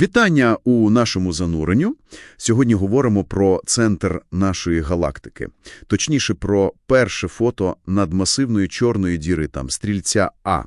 Вітання у нашому зануренню. Сьогодні говоримо про центр нашої галактики. Точніше, про перше фото надмасивної чорної діри, там, стрільця А.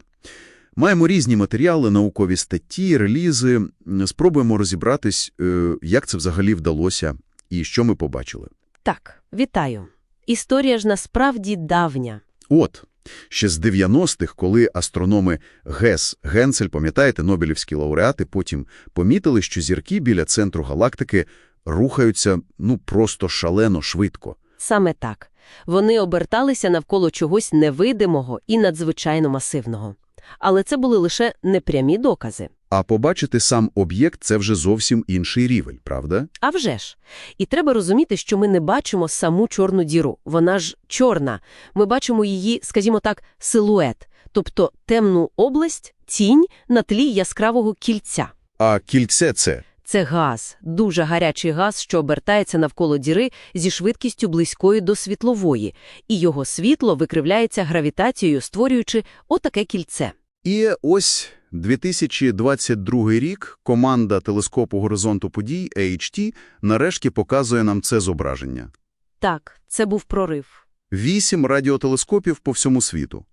Маємо різні матеріали, наукові статті, релізи. Спробуємо розібратись, е, як це взагалі вдалося і що ми побачили. Так, вітаю. Історія ж насправді давня. От, ще з 90-х, коли астрономи Гес, Генцель, пам'ятаєте, Нобелівські лауреати, потім помітили, що зірки біля центру галактики рухаються, ну, просто шалено швидко. Саме так. Вони оберталися навколо чогось невидимого і надзвичайно масивного. Але це були лише непрямі докази. А побачити сам об'єкт – це вже зовсім інший рівень, правда? А вже ж. І треба розуміти, що ми не бачимо саму чорну діру. Вона ж чорна. Ми бачимо її, скажімо так, силует, тобто темну область, тінь на тлі яскравого кільця. А кільце – це? Це газ, дуже гарячий газ, що обертається навколо діри зі швидкістю близькою до світлової, і його світло викривляється гравітацією, створюючи отаке кільце. І ось 2022 рік команда телескопу горизонту подій AHT нарешті показує нам це зображення. Так, це був прорив. Вісім радіотелескопів по всьому світу.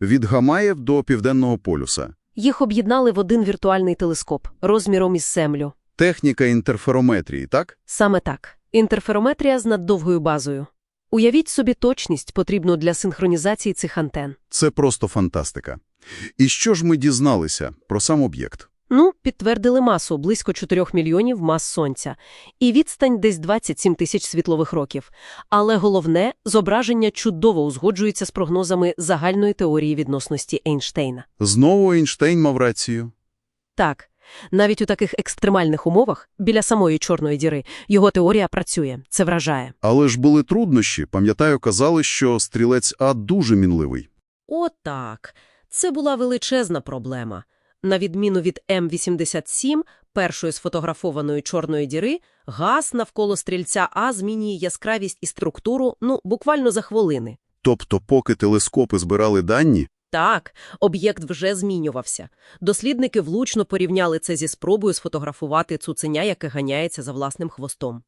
Від Гамаєв до Південного полюса. Їх об'єднали в один віртуальний телескоп розміром із землю. Техніка інтерферометрії, так? Саме так. Інтерферометрія з наддовгою базою. Уявіть собі точність, потрібну для синхронізації цих антен. Це просто фантастика. І що ж ми дізналися про сам об'єкт? Ну, підтвердили масу близько 4 мільйонів мас Сонця. І відстань десь 27 тисяч світлових років. Але головне, зображення чудово узгоджується з прогнозами загальної теорії відносності Ейнштейна. Знову Ейнштейн мав рацію. Так, навіть у таких екстремальних умовах, біля самої чорної діри, його теорія працює. Це вражає. Але ж були труднощі. Пам'ятаю, казали, що стрілець А дуже мінливий. Отак. Це була величезна проблема. На відміну від М-87, першої сфотографованої чорної діри, газ навколо стрільця А змінює яскравість і структуру, ну, буквально за хвилини. Тобто, поки телескопи збирали дані, Так, об'єкт вже змінювався. Дослідники влучно порівняли це зі спробою сфотографувати цуценя, яке ганяється за власним хвостом.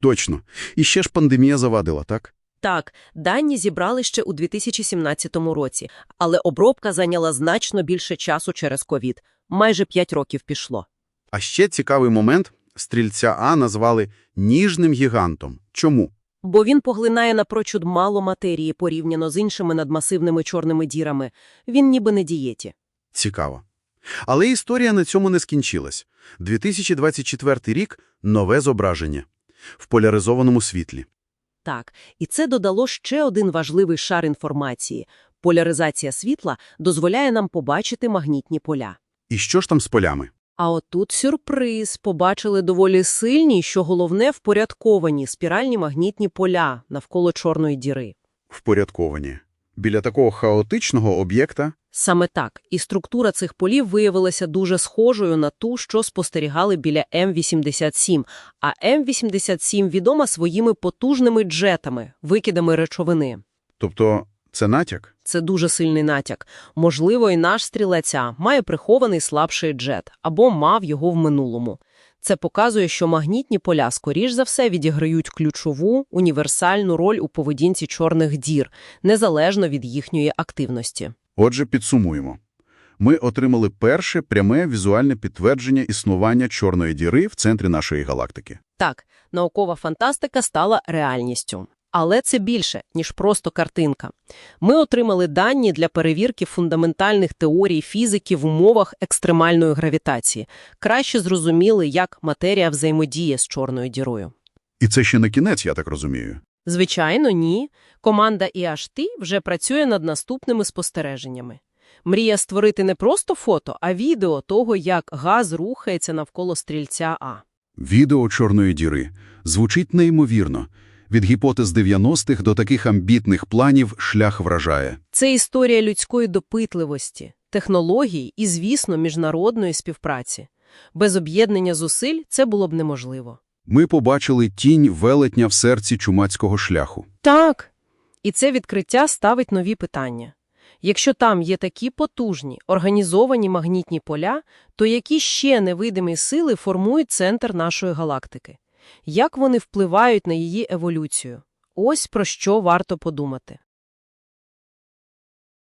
точно. І ще ж пандемія завадила, так? Так, дані зібрали ще у 2017 році, але обробка зайняла значно більше часу через ковід. Майже 5 років пішло. А ще цікавий момент. Стрільця А назвали «ніжним гігантом». Чому? Бо він поглинає напрочуд мало матерії порівняно з іншими надмасивними чорними дірами. Він ніби не дієті. Цікаво. Але історія на цьому не скінчилась. 2024 рік – нове зображення. В поляризованому світлі. Так, і це додало ще один важливий шар інформації. Поляризація світла дозволяє нам побачити магнітні поля. І що ж там з полями? А отут сюрприз. Побачили доволі сильні, що головне впорядковані спіральні магнітні поля навколо чорної діри. Впорядковані. Біля такого хаотичного об'єкта Саме так, і структура цих полів виявилася дуже схожою на ту, що спостерігали біля М-87, а М-87 відома своїми потужними джетами, викидами речовини. Тобто це натяк? Це дуже сильний натяк. Можливо, і наш стрілеця має прихований слабший джет, або мав його в минулому. Це показує, що магнітні поля, скоріш за все, відіграють ключову, універсальну роль у поведінці чорних дір, незалежно від їхньої активності. Отже, підсумуємо. Ми отримали перше пряме візуальне підтвердження існування чорної діри в центрі нашої галактики. Так, наукова фантастика стала реальністю. Але це більше, ніж просто картинка. Ми отримали дані для перевірки фундаментальних теорій фізики в умовах екстремальної гравітації. Краще зрозуміли, як матерія взаємодіє з чорною дірою. І це ще не кінець, я так розумію. Звичайно, ні. Команда IHT вже працює над наступними спостереженнями. Мріє створити не просто фото, а відео того, як газ рухається навколо стрільця А. Відео чорної діри звучить неймовірно. Від гіпотез 90-х до таких амбітних планів шлях вражає. Це історія людської допитливості, технологій і, звісно, міжнародної співпраці. Без об'єднання зусиль це було б неможливо. Ми побачили тінь велетня в серці чумацького шляху. Так. І це відкриття ставить нові питання. Якщо там є такі потужні, організовані магнітні поля, то які ще невидимі сили формують центр нашої галактики? Як вони впливають на її еволюцію? Ось про що варто подумати.